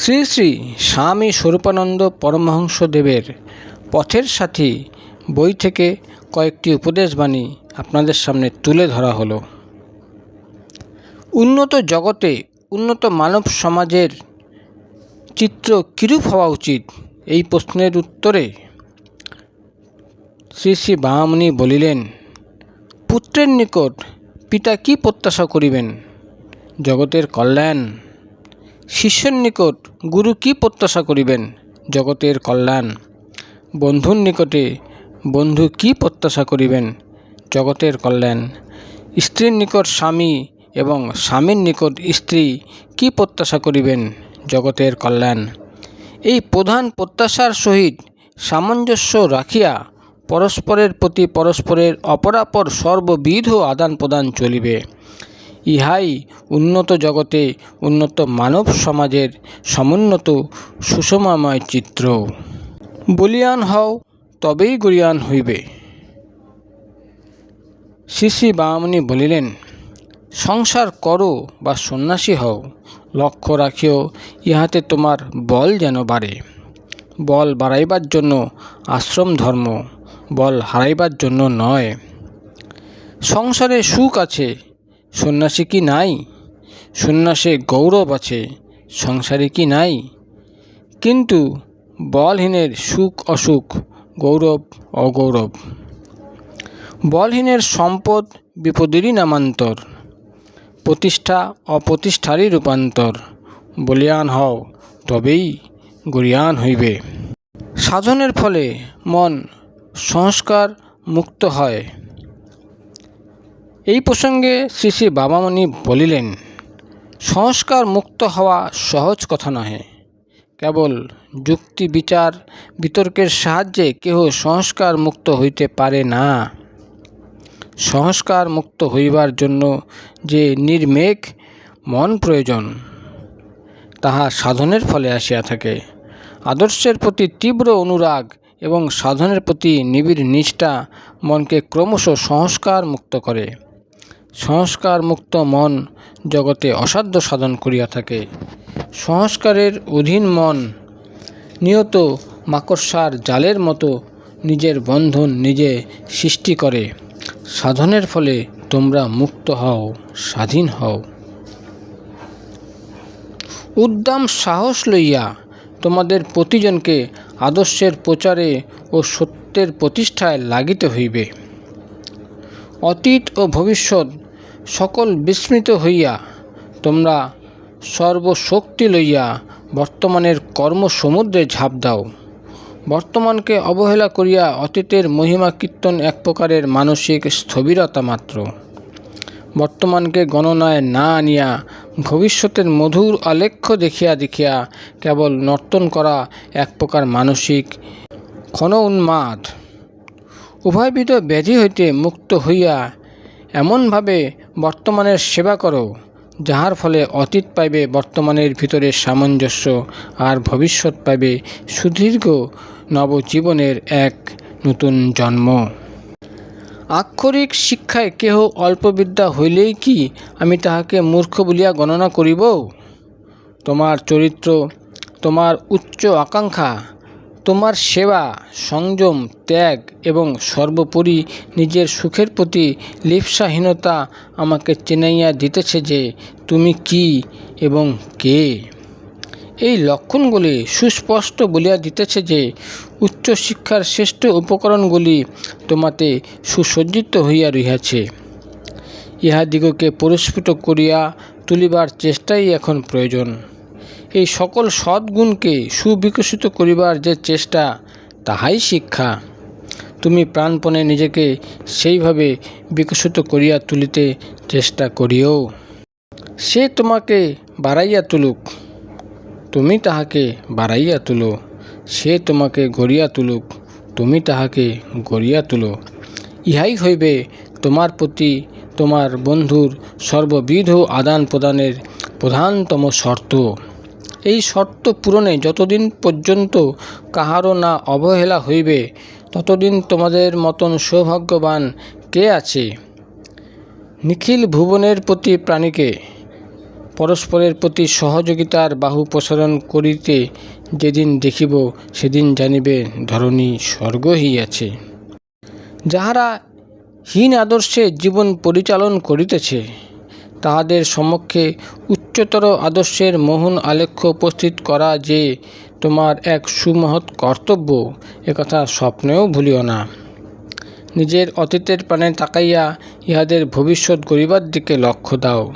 শ্রী শ্রী স্বামী স্বরূপানন্দ পরমহংসদেবের পথের সাথী বই থেকে কয়েকটি উপদেশবাণী আপনাদের সামনে তুলে ধরা হলো। উন্নত জগতে উন্নত মানব সমাজের চিত্র কিরূপ হওয়া উচিত? এই প্রশ্নের উত্তরে শ্রী শ্রী বামামণি বলিলেন, পুত্রের নিকট পিতা কি প্রত্যাশা করিবেন? জগতের কল্যাণ শিষ্যের নিকট গুরু কি প্রত্যাশা করিবেন? জগতের কল্যাণ। বন্ধুর নিকটে বন্ধু কি প্রত্যাশা করিবেন? জগতের কল্যাণ। স্ত্রীর নিকট স্বামী এবং স্বামীর নিকট স্ত্রী কি প্রত্যাশা করিবেন? জগতের কল্যাণ। এই প্রধান প্রত্যাশার সহিত সামঞ্জস্য রাখিয়া পরস্পরের প্রতি পরস্পরের অপরাপর সর্ববিধ আদান প্রদান চলিবে। ইহাই উন্নত জগতে, উন্নত মানব সমাজের সমুন্নত সুষমাময় চিত্র। বলিয়ান হও, তবেই গরিয়ান হইবে। শ্রী শ্রী বামনি বলিলেন, সংসার করো বা সন্ন্যাসী হও, লক্ষ্য রাখিও, ইহাতে তোমার বল যেন বাড়ে। বল বাড়াইবার জন্য আশ্রম ধর্ম, বল হারাইবার জন্য নয়। সংসারে সুখ আছে সন্ন্যাসী কি নাই? সন্ন্যাসে গৌরব আছে, সংসারে কি নাই? কিন্তু বলহীনের সুখ অসুখ, গৌরব অগৌরব। বলহীনের সম্পদ বিপদেরই নামান্তর, প্রতিষ্ঠা অপ্রতিষ্ঠারই রূপান্তর। বলিয়ান হও, তবেই গরিয়ান হইবে। সাধনের ফলে মন সংস্কার মুক্ত হয়। এই প্রসঙ্গে শ্রী শ্রী বাবামণি বলিলেন, সংস্কার মুক্ত হওয়া সহজ কথা নহে। কেবল যুক্তি, বিচার, বিতর্কের সাহায্যে কেহ সংস্কার মুক্ত হইতে পারে না। সংস্কার মুক্ত হইবার জন্য যে নির্মেঘ মন প্রয়োজন, তাহা সাধনের ফলে আসিয়া থাকে। আদর্শের প্রতি তীব্র অনুরাগ এবং সাধনের প্রতি নিবিড় নিষ্ঠা মনকে ক্রমশ সংস্কার মুক্ত করে। সংস্কার মুক্ত মন জগতে অসাধ্য সাধন করিয়া থাকে। সংস্কারের অধীন মন নিয়ত মাকড়সার জালের মতো নিজের বন্ধন নিজে সৃষ্টি করে। সাধনের ফলে তোমরা মুক্ত হও, স্বাধীন হও। উদ্দাম সাহস লইয়া তোমাদের প্রতিজনকে আদর্শের প্রচারে ও সত্যের প্রতিষ্ঠায় লাগিতে হইবে। অতীত ও ভবিষ্যৎ সকল বিস্মৃত হইয়া তোমরা সর্বশক্তি লইয়া বর্তমানের কর্মসমুদ্রে ঝাঁপ দাও। বর্তমানকে অবহেলা করিয়া অতীতের মহিমা কীর্তন এক প্রকারের মানসিক স্থবিরতা মাত্র। বর্তমানকে গণনায় না আনিয়া ভবিষ্যতের মধুর আলেখ্য দেখিয়া দেখিয়া কেবল নর্তন করা এক প্রকার মানসিক ক্ষণ উন্মাদ উভয়বিধ ব্যাধি হইতে মুক্ত হইয়া এমনভাবে বর্তমানের সেবা করো, যাহার ফলে অতীত পাইবে বর্তমানের ভিতরে সামঞ্জস্য আর ভবিষ্যৎ পাইবে সুদীর্ঘ নবজীবনের এক নতুন জন্ম। আক্ষরিক শিক্ষায় কেহ অল্পবিদ্যা হইলেই কি আমি তাহাকে মূর্খ বলিয়া গণনা করিব? তোমার চরিত্র, তোমার উচ্চ আকাঙ্ক্ষা তোমার সেবা, সংযম, ত্যাগ এবং সর্বোপরি নিজের সুখের প্রতি লিপ্সাহীনতা আমাকে চেনাইয়া দিতেছে যে তুমি কি এবং কে। এই লক্ষণগুলি সুস্পষ্ট বলিয়া দিতেছে যে উচ্চশিক্ষার শ্রেষ্ঠ উপকরণগুলি তোমাতে সুসজ্জিত হইয়া রহিয়াছে। ইহাদিগকে পরিস্ফুট করিয়া তুলিবার চেষ্টাই এখন প্রয়োজন। এই সকল সদ্গুণকে সুবিকশিত করিবার যে চেষ্টা, তাহাই শিক্ষা। তুমি প্রাণপণে নিজেকে সেইভাবে বিকশিত করিয়া তুলিতে চেষ্টা করিও। সে তোমাকে বাড়াইয়া তুলুক। তুমি তাহাকে বাড়াইয়া তুলো। সে তোমাকে গড়িয়া তুলুক। তুমি তাহাকে গড়িয়া তুলো। ইহাই হইবে তোমার প্রতি তোমার বন্ধুর সর্ববিধ আদান প্রদানের প্রধানতম শর্ত। এই শর্ত পূরণে যতদিন পর্যন্ত কাহারও না অবহেলা হইবে, ততদিন তোমাদের মতন সৌভাগ্যবান কে আছে? নিখিল ভুবনের প্রতি প্রাণীকে, পরস্পরের প্রতি সহযোগিতার বাহু প্রসারণ করিতে যেদিন দেখিব, সেদিন জানিবে ধরণী স্বর্গ হইয়াছে। যাহারা হীন আদর্শে জীবন পরিচালন করিতেছে তাহাদের সমক্ষে উচ্চতর আদর্শের মোহন আলেখ্য উপস্থিত করা যে তোমার এক সুমহৎ কর্তব্য একথা স্বপ্নেও ভুলিও না। নিজের অতীতের প্রাণে তাকাইয়া ইহাদের ভবিষ্যৎ গরিবার দিকে লক্ষ্য দাও।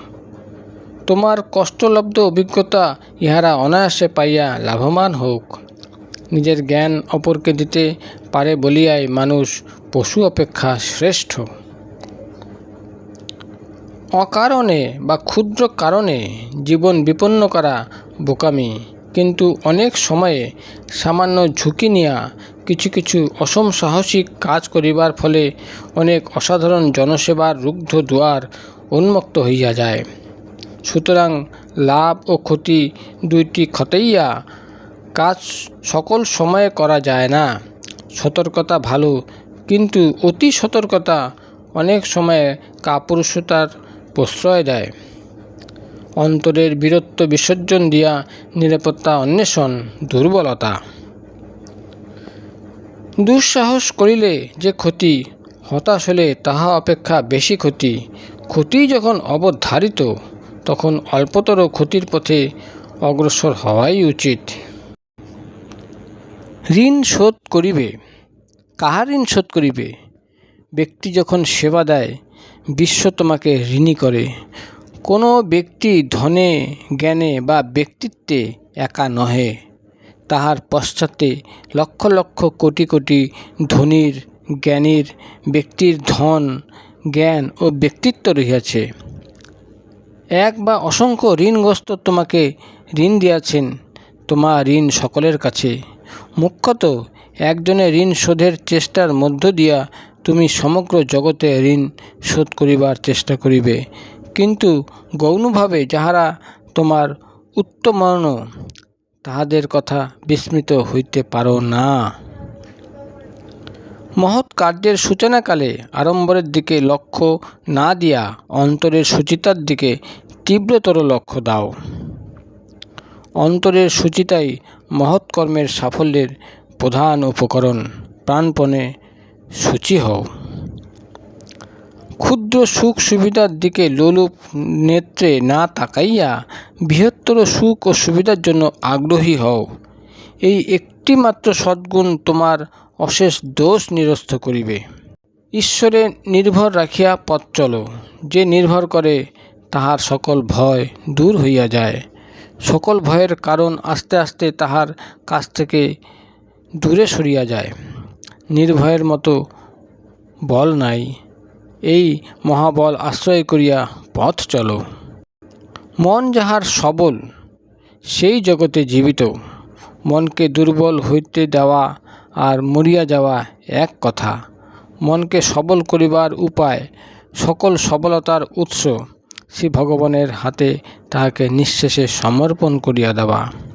তোমার কষ্টলব্ধ অভিজ্ঞতা ইহারা অনায়াসে পাইয়া লাভবান হোক। নিজের জ্ঞান অপরকে দিতে পারে বলিয়াই মানুষ পশু অপেক্ষা শ্রেষ্ঠ। অকারণে বা ক্ষুদ্র কারণে জীবন বিপন্ন করা বোকামি। কিন্তু অনেক সময়ে সামান্য ঝুঁকি নিয়া কিছু কিছু অসম সাহসিক কাজ করিবার ফলে অনেক অসাধারণ জনসেবার রুগ্ধ দুয়ার উন্মুক্ত হইয়া যায়। সুতরাং লাভ ও ক্ষতি দুইটি খতাইয়া কাজ সকল সময়ে করা যায় না। সতর্কতা ভালো, কিন্তু অতি সতর্কতা অনেক সময়ে কাপুরুষতার প্রশ্রয় দেয়। অন্তরের বীরত্ব বিসর্জন দিয়া নিরাপত্তা অন্বেষণ, দুর্বলতা। দুঃসাহস করিলে যে ক্ষতি, হতাশ হলে তাহা অপেক্ষা বেশি ক্ষতি। ক্ষতি যখন অবধারিত, তখন অল্পতর ক্ষতির পথে অগ্রসর হওয়াই উচিত। ঋণ শোধ করিবে। কাহার ঋণ শোধ করিবে? ব্যক্তি যখন সেবা দেয় বিশ্ব তোমাকে ঋণী করে। কোনো ব্যক্তি ধনে, জ্ঞানে বা ব্যক্তিত্বে একা নহে। তাহার পশ্চাতে লক্ষ লক্ষ কোটি কোটি ধনীর, জ্ঞানীর, ব্যক্তির ধন, জ্ঞান ও ব্যক্তিত্ব রহিয়াছে। এক বা অসংখ্য ঋণগ্রস্ত তোমাকে ঋণ দিয়াছেন। তোমার ঋণ সকলের কাছে। মুখ্যত একজনের ঋণ শোধের চেষ্টার মধ্য দিয়া তুমি সমগ্র জগতে ঋণ শোধ করিবার চেষ্টা করিবে। কিন্তু গৌণভাবে যাহারা তোমার উত্তমর্ণ, তাহাদের কথা বিস্মৃত হইতে পারো না। মহৎ কার্যের সূচনাকালে আড়ম্বরের দিকে লক্ষ্য না দিয়া অন্তরের সুচিতার দিকে তীব্রতর লক্ষ্য দাও। অন্তরের সুচিতাই মহৎ কর্মের সাফল্যের প্রধান উপকরণ। প্রাণপণে সূচি হও। ক্ষুদ্র সুখ সুবিধার দিকে লোলুপ নেত্রে না তাকাইয়া বৃহত্তর সুখ ও সুবিধার জন্য আগ্রহী হও। এই একটিমাত্র সদ্গুণ তোমার অশেষ দোষ নিরস্ত করিবে। ঈশ্বরে নির্ভর রাখিয়া পথ চলো। যে নির্ভর করে, তাহার সকল ভয় দূর হইয়া যায়। সকল ভয়ের কারণ আস্তে আস্তে তাহার কাছ থেকে দূরে সরিয়া যায়। নির্ভয়ের মতো বল নাই। এই মহাবল আশ্রয় করিয়া পথ চলো। মন যাহার সবল, সেই জগতে জীবিত। মনকে দুর্বল হইতে দেওয়া আর মরিয়া যাওয়া এক কথা। মনকে সবল করিবার উপায় সকল সবলতার উৎস। শ্রী ভগবানের হাতে তাহাকে নিঃশেষে সমর্পণ করিয়া দেওয়া।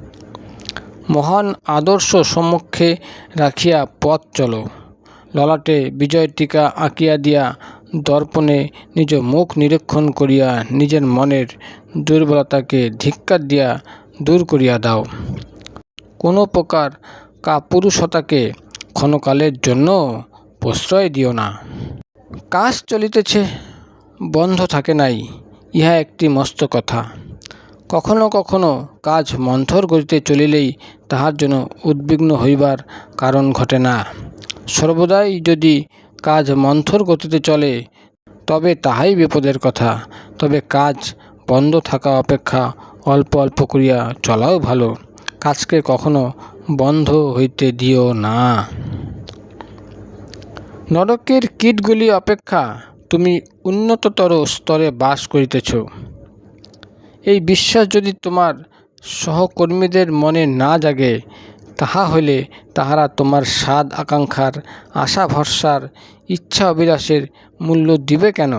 মহান আদর্শ সম্মুখে রাখিয়া পথ চলো। ললাটে বিজয় টিকা আঁকিয়া দিয়া দর্পণে নিজ মুখ নিরীক্ষণ করিয়া নিজের মনের দুর্বলতাকে ধিক্কার দিয়া দূর করিয়া দাও। কোনো প্রকার কাপুরুষতাকে ক্ষণকালের জন্য প্রশ্রয় দিও না। কাজ চলিতেছে, বন্ধ থাকে নাই, ইহা একটি মস্ত কথা। কখনো কখনো কাজ মন্থর গতিতে চলিলেই তাহার জন্য উদ্বিগ্ন হইবার কারণ ঘটে না। সর্বদাই যদি কাজ মন্থর গতিতে চলে, তবে তাহাই বিপদের কথা। তবে কাজ বন্ধ থাকা অপেক্ষা অল্প অল্প করিয়া চলাও ভালো। কাজকে কখনো বন্ধ হইতে দিও না। নরকের কীটগুলি অপেক্ষা তুমি উন্নততর স্তরে বাস করিতেছ। এই বিশ্বাস যদি তোমার সহকর্মীদের মনে না জাগে, তাহা হইলে তাহারা তোমার স্বাদ আকাঙ্ক্ষার আশা ভরসার ইচ্ছা অভিলাষের মূল্য দিবে কেন?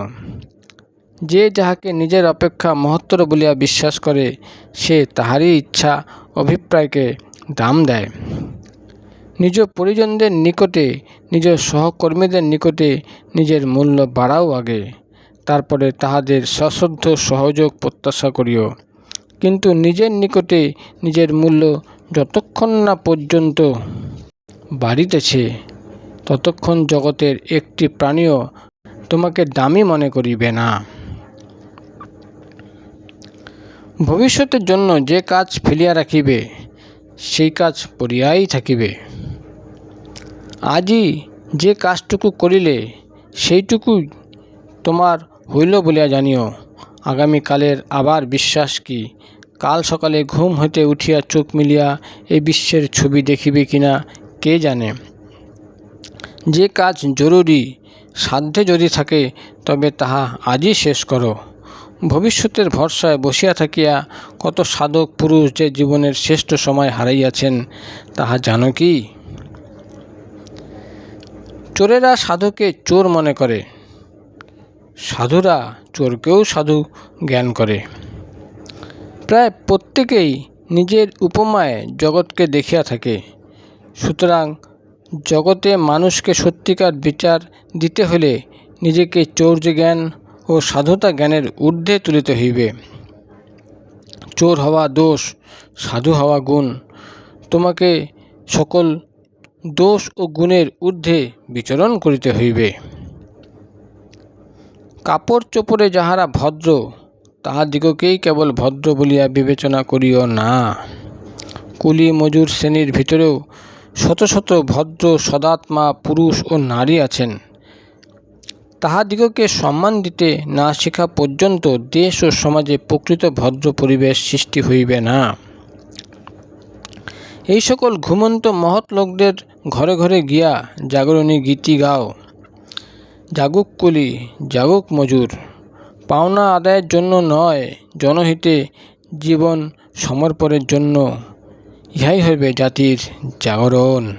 যে যাহাকে নিজের অপেক্ষা মহত্তর বলিয়া বিশ্বাস করে, সে তাহারই ইচ্ছা, অভিপ্রায়কে দাম দেয়। নিজ পরিজনদের নিকটে, নিজ সহকর্মীদের নিকটে নিজের মূল্য বাড়াও আগে। তারপরে তাহাদের সশ্রদ্ধ সহযোগ প্রত্যাশা করিও। কিন্তু নিজের নিকটে নিজের মূল্য যতক্ষণ না পর্যন্ত বাড়িতেছে, ততক্ষণ জগতের একটি প্রাণীও তোমাকে দামি মনে করিবে না। ভবিষ্যতের জন্য যে কাজ ফেলিয়া রাখিবে, সেই কাজ পড়িয়াই থাকিবে। আজই যে কাজটুকু করিলে, সেইটুকুই তোমার হইল বলিয়া জানিও, আগামীকালের আবার বিশ্বাস কি? কাল সকালে ঘুম হইতে উঠিয়া চোখ মিলিয়া এই বিশ্বের ছবি দেখিবে কিনা, কে জানে? যে কাজ জরুরি, সাধ্যে যদি থাকে, তবে তাহা আজই শেষ করো। ভবিষ্যতের ভরসায় বসিয়া থাকিয়া কত সাধক পুরুষ যে জীবনের শ্রেষ্ঠ সময় হারাইয়াছেন, তাহা জানো কি? চোরেরা সাধুকে চোর মনে করে। সাধুরা চোরকেও সাধু জ্ঞান করে। প্রায় প্রত্যেকেই নিজের উপমায় জগৎকে দেখিয়া থাকে। সুতরাং জগতে মানুষকে সত্যিকার বিচার দিতে হলে নিজেকে চৌর্য জ্ঞান ও সাধুতা জ্ঞানের ঊর্ধ্বে তুলিতে হইবে। চোর হওয়া দোষ, সাধু হওয়া গুণ, তোমাকে সকল দোষ ও গুণের ঊর্ধ্বে বিচরণ করিতে হইবে। কাপড় চোপড়ে যাহারা ভদ্র, তাহাদিগকেই কেবল ভদ্র বলিয়া বিবেচনা করিও না। কুলি মজুর শ্রেণির ভিতরেও শত শত ভদ্র, সদাত্মা, পুরুষ ও নারী আছেন। তাহাদিগকে সম্মান দিতে না শেখা পর্যন্ত দেশ ও সমাজে প্রকৃত ভদ্র পরিবেশ সৃষ্টি হইবে না। এই সকল ঘুমন্ত মহৎ লোকদের ঘরে ঘরে গিয়া জাগরণী গীতি গাও। জাগুক কুলি, জাগুক মজুর। পাওনা আদায়ের জন্য নয়, জনহিতে জীবন সমর্পণের জন্য। ইহাই হইবে জাতির জাগরণ।